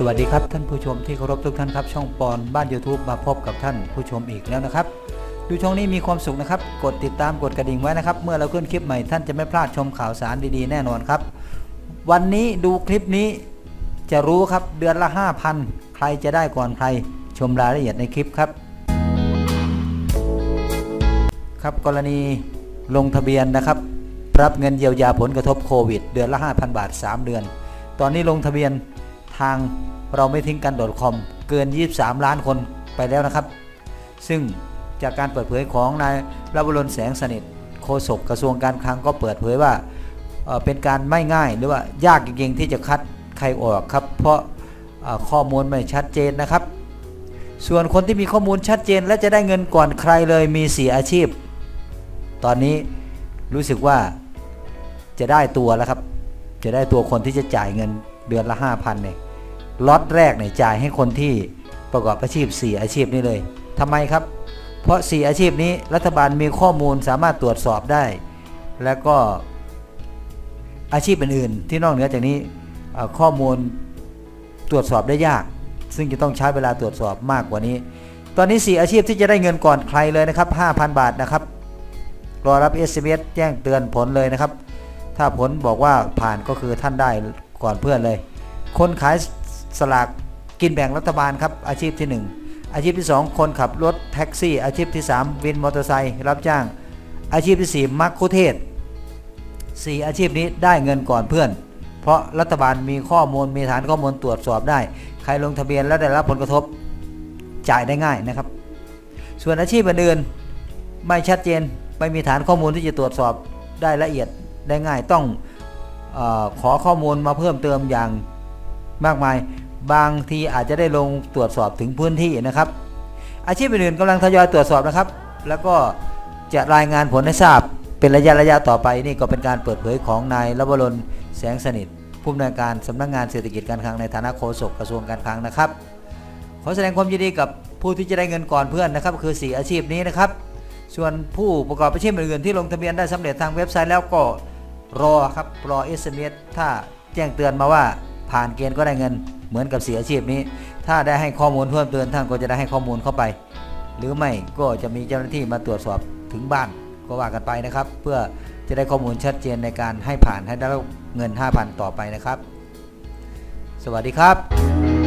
สวัสดีครับท่านผู้ชมที่เคารพทุกท่านครับช่องปอนบ้าน YouTube มาพบกับท่านผู้ชมอีกแล้วนะครับ ดูช่องนี้มีความสุขนะครับ กดติดตามกดกระดิ่งไว้นะครับ เมื่อเราขึ้นคลิปใหม่ท่านจะไม่พลาดชมข่าวสารดีๆ แน่นอนครับ วันนี้ดูคลิปนี้จะรู้ครับเดือนละ 5,000 ใครจะได้ก่อนใครชมรายละเอียดในคลิปครับ ครับกรณีลงทะเบียนนะครับ รับเงินเยียวยาผลกระทบโควิด เดือนละ 5,000 บาท 3 เดือน ตอนนี้ลงทะเบียน ทางเราไม่ทิ้งกัน .com เกิน 23 ล้านคนไปแล้วนะครับ ซึ่งจากการเปิดเผยของนายรับบรนแสงสนิทโฆษกกระทรวงการคลังก็เปิดเผยว่าเป็นการไม่ง่ายหรือว่ายากจริงๆที่จะคัดใครออกครับ เพราะข้อมูลไม่ชัดเจนนะครับ ส่วนคนที่มีข้อมูลชัดเจนและจะได้เงินก่อนใครเลยมีสีอาชีพ ตอนนี้รู้สึกว่าจะได้ตัวแล้วครับ จะได้ตัวคนที่จะจ่ายเงินเดือนละ 5,000เนี่ย ล็อตแรกเนี่ยจ่ายให้คนที่ประกอบอาชีพ 4 อาชีพนี้เลยทำไมครับ เพราะ 4 อาชีพนี้รัฐบาลมีข้อมูลสามารถตรวจสอบได้ แล้วก็อาชีพอื่นๆ ที่นอกเหนือจากนี้ข้อมูลตรวจสอบได้ยาก ซึ่งจะต้องใช้เวลาตรวจสอบมากกว่านี้ ตอนนี้ 4 อาชีพที่จะได้เงินก่อนใครเลยนะครับ 5,000 บาทนะครับรอรับ SMS แจ้งเตือนผลเลยนะครับ ถ้าผลบอกว่าผ่านก็คือท่านได้ก่อนเพื่อนเลย คนขาย สลากกินแบ่งรัฐบาลครับอาชีพที่ 1 อาชีพที่ 2 คนขับรถแท็กซี่ อาชีพที่ 3 วินมอเตอร์ไซค์รับจ้าง อาชีพที่ 4 มักคุเทศ 4 อาชีพนี้ได้เงินก่อนเพื่อน เพราะรัฐบาลมีข้อมูลมีฐานข้อมูลตรวจสอบได้ ใครลงทะเบียนแล้วได้รับผลกระทบจ่ายได้ง่ายนะครับ ส่วนอาชีพอื่นไม่ชัดเจนไม่มีฐานข้อมูลที่จะตรวจสอบได้ละเอียดได้ง่ายต้องอขอข้อมูลมาเพิ่มเติมอย่าง มากมาย บางทีอาจจะได้ลงตรวจสอบถึงพื้นที่นะครับ อาชีพอื่นๆกำลังทยอยตรวจสอบนะครับ แล้วก็จะรายงานผลให้ทราบเป็นระยะระยะต่อไปนี่ก็เป็นการเปิดเผยของนายรบรนแสงสนิทผู้อำนวยการสำนักงานเศรษฐกิจการคลังในฐานะโฆษกกระทรวงการคลังนะครับ ขอแสดงความยินดีกับผู้ที่จะได้เงินก่อนเพื่อนนะครับ คือ 4 อาชีพนี้นะครับ ส่วนผู้ประกอบอาชีพอื่นๆที่ลงทะเบียนได้สำเร็จทางเว็บไซต์แล้วก็รอครับรอ SMS ถ้าแจ้งเตือนมาว่า ผ่านเกณฑ์ก็ได้เงินเหมือนกับเสียอาชีพนี้ ถ้าได้ให้ข้อมูลเพิ่มเติมท่านก็จะได้ให้ข้อมูลเข้าไป หรือไม่ก็จะมีเจ้าหน้าที่มาตรวจสอบถึงบ้านก็ว่ากันไปนะครับ เพื่อจะได้ข้อมูลชัดเจนในการให้ผ่านให้ได้เงิน 5,000 ต่อไปนะครับ สวัสดีครับ